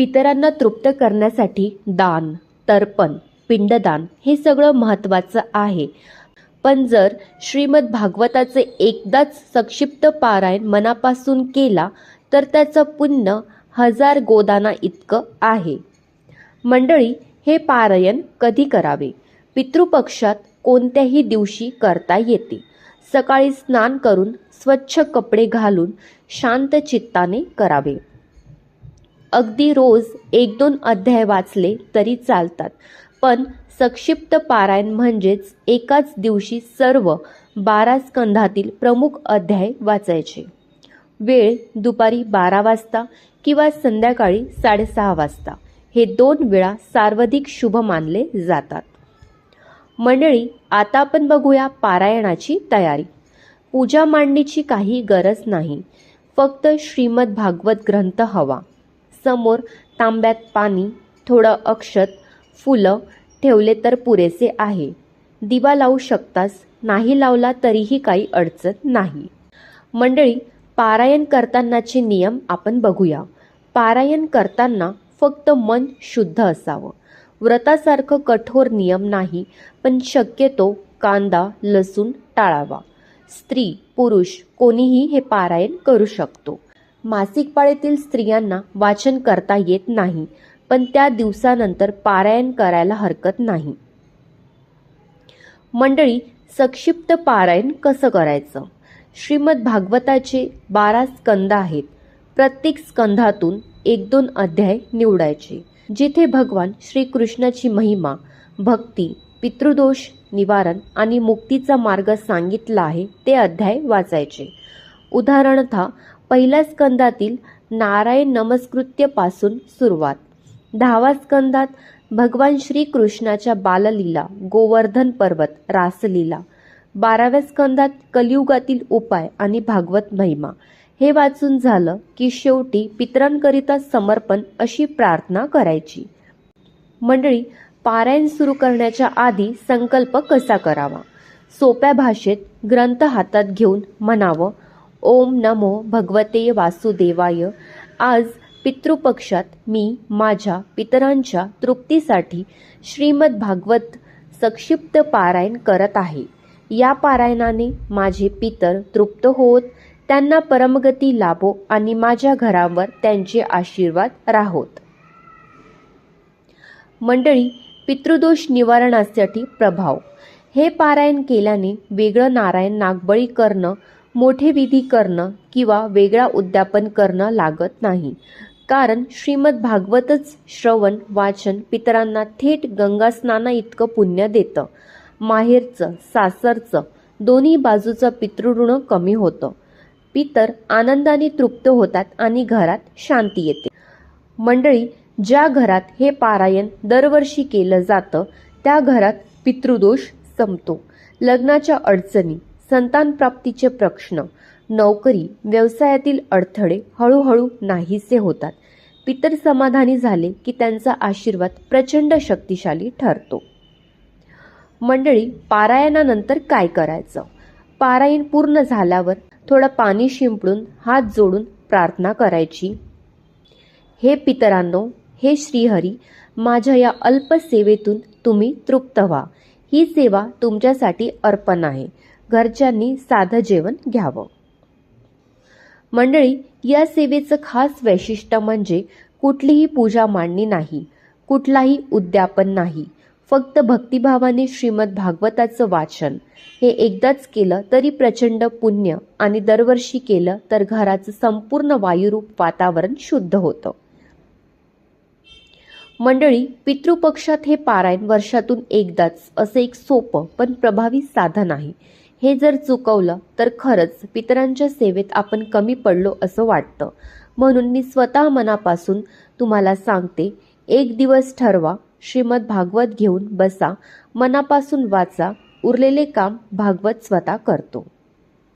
पितरांना तृप्त करण्यासाठी दान तर्पण पिंडदान हे सगळं महत्त्वाचं आहे. पण जर श्रीमद भागवताचे एकदाच संक्षिप्त पारायण मनापासून केला तर त्याचं पुण्य हजार गोदाना इतकं आहे. मंडळी हे पारायण कधी करावे? पितृपक्षात कोणत्याही दिवशी करता येते. सकाळी स्नान करून स्वच्छ कपडे घालून शांत चित्ताने करावे. अगदी रोज एक दोन अध्याय वाचले तरी चालतात. पण संक्षिप्त पारायण म्हणजेच एकाच दिवशी सर्व बारा स्कंधातील प्रमुख अध्याय वाचायचे. वेळ दुपारी बारा वाजता किंवा संध्याकाळी साडेसहा वाजता. हे दोन वेळा सार्वधिक शुभ मानले जातात. मंडळी आता आपण बघूया पारायणाची तयारी. पूजा मांडणीची काही गरज नाही. फक्त श्रीमद भागवत ग्रंथ हवा. समोर तांब्यात पाणी थोडं अक्षत फुलं ठेवले तर पुरेसे आहे. दिवा लावू शकतास नाही लावला तरीही काही अडचण नाही. मंडळी पारायण करतानाचे नियम आपण बघूया. पारायण करताना फक्त मन शुद्ध असावं. व्रतासारखं कठोर नियम नाही पण शक्यतो कांदा लसूण टाळावा. स्त्री पुरुष कोणीही हे पारायण करू शकतो. मासिक पाळीतील स्त्रियांना वाचन करता येत नाही पण त्या दिवसानंतर पारायण करायला हरकत नाही. मंडळी संक्षिप्त पारायण कसं करायचं? श्रीमद भागवताचे बारा स्कंद आहेत. प्रत्येक स्कंधातून एक दोन अध्याय निवडायचे जिथे भगवान श्रीकृष्णाची महिमा भक्ती पितृदोष निवारण आणि मुक्तीचा मार्ग सांगितला आहे ते अध्याय वाचायचे. उदाहरणतः पहिल्या स्कंदातील नारायण नमस्कृत्यपासून सुरुवात. दहावा स्कंदात भगवान श्रीकृष्णाच्या बाललीला गोवर्धन पर्वत रासलीला. बाराव्या स्कंदात कलियुगातील उपाय आणि भागवत महिमा. हे वाचून झालं की शेवटी पितरांकरिता समर्पण अशी प्रार्थना करायची. मंडळी पारायण सुरू करण्याच्या आधी संकल्प कसा करावा? सोप्या भाषेत ग्रंथ हातात घेऊन म्हणावं ओम नमो भगवते वासुदेवाय. आज पितृपक्षात मी माझ्या पितरांच्या तृप्तीसाठी श्रीमद भागवत संक्षिप्त पारायण करत आहे. या पारायणाने माझे पितर तृप्त होत त्यांना परमगती लाभो आणि माझ्या घरावर त्यांचे आशीर्वाद राहोत. मंडळी पितृदोष निवारणासाठी प्रभाव. हे पारायण केल्याने वेगळं नारायण नागबळी करणं मोठे विधी करणं किंवा वेगळा उद्यापन करणं लागत नाही. कारण श्रीमद भागवतच श्रवण वाचन पितरांना थेट गंगास्नाना इतकं पुण्य देतं. माहेरचं सासरचं दोन्ही बाजूचं पितृऋण कमी होतं. पितर आनंदाने तृप्त होतात आणि घरात शांती येते. मंडळी ज्या घरात हे पारायण दरवर्षी केलं जातं त्या घरात पितृदोष संपतो. लग्नाच्या अडचणी संतान प्राप्तीचे प्रश्न. नोकरी व्यवसायातील अडथळे हळूहळू नाहीसे होतात. पितर समाधानी झाले की त्यांचा आशीर्वाद प्रचंड शक्तिशाली ठरतो. मंडळी पारायणानंतर काय करायचं? पारायण पूर्ण झाल्यावर थोडं पाणी शिंपडून हात जोडून प्रार्थना करायची. हे पितरांनो हे श्रीहरी माझ्या या अल्प सेवेतून तुम्ही तृप्त व्हा. ही सेवा तुमच्यासाठी अर्पण आहे. घरच्यांनी साधं जेवण घ्यावं. मंडळी या सेवेचं खास वैशिष्ट्य म्हणजे कुठलीही पूजा मांडणी नाही कुठलाही उद्यापन नाही फक्त भक्तिभावाने श्रीमद भागवताचं वाचन. हे एकदाच केलं तरी प्रचंड पुण्य आणि दरवर्षी केलं तर घराचं संपूर्ण वायुरूप वातावरण शुद्ध होतं. मंडळी पितृपक्षात हे पारायण वर्षातून एकदाच असं एक सोपं पण प्रभावी साधन आहे. हे जर चुकवलं तर खरंच पितरांच्या सेवेत आपण कमी पडलो असं वाटतं. म्हणून मी स्वतः मनापासून तुम्हाला सांगते एक दिवस ठरवा श्रीमद भागवत घेऊन बसा मनापासून वाचा उरलेले काम भागवत स्वतः करतो.